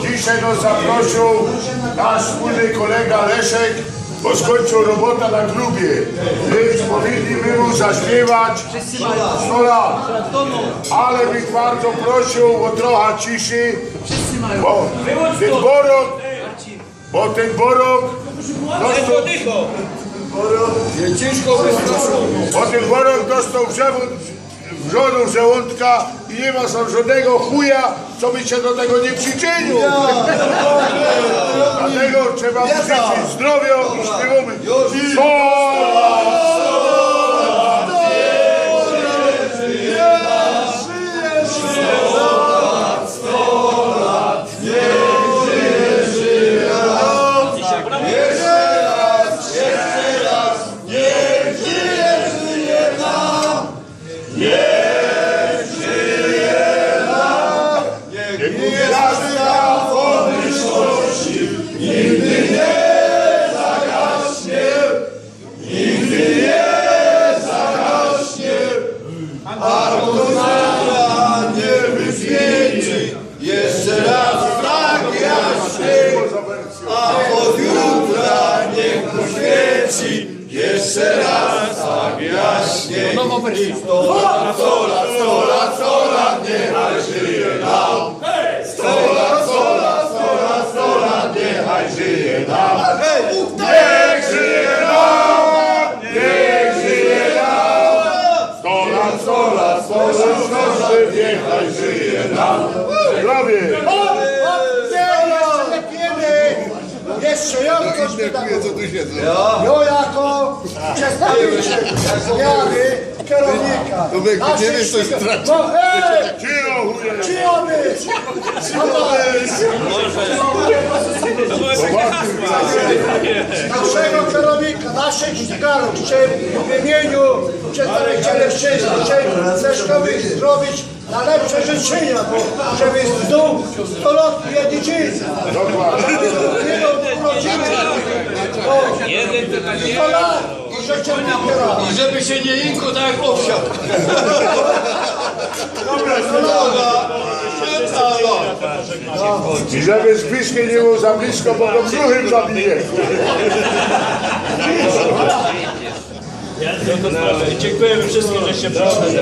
Dzisiaj nas zaprosił nasz wspólny kolega Leszek, bo skończył robota na klubie. Więc powinniśmy mu zaśpiewać 100 lat. Ale bych bardzo prosił o trochę ciszy, bo ten borok, bo ten borok bo ten borok dostał przewód wrzodu żołądka i nie ma tam żadnego chuja, co by się do tego nie przyczynił. Dlatego trzeba życzyć zdrowia i śpiewamy. Sto! Jeszcze raz tak jaśnie, a od jutra niech poświeci. Jeszcze raz tak jaśnie. I lat, lat, niechaj żyje nam! Zdrowie! jeszcze ja co tu siedzą. Ja jako przedstawiciel zmiany kierownika. To wy, nie wiesz, co jest traci. No hej! Cicho, chuje! Czyja być? Kierownika, naszych chciałem w imieniu przedstawicieli wszystkich Leszkowi zrobić najlepsze życzenia, bo żeby znów 100-letni dziedzicę. Dokładnie. Jeden to lat i życzenia kierownika. I żeby się nie inko tak jak owsiak. I żeby Zbyszkiem nie było za blisko, bo go brzuchem zabije. Dziękujemy wszystkim, że się przyszli.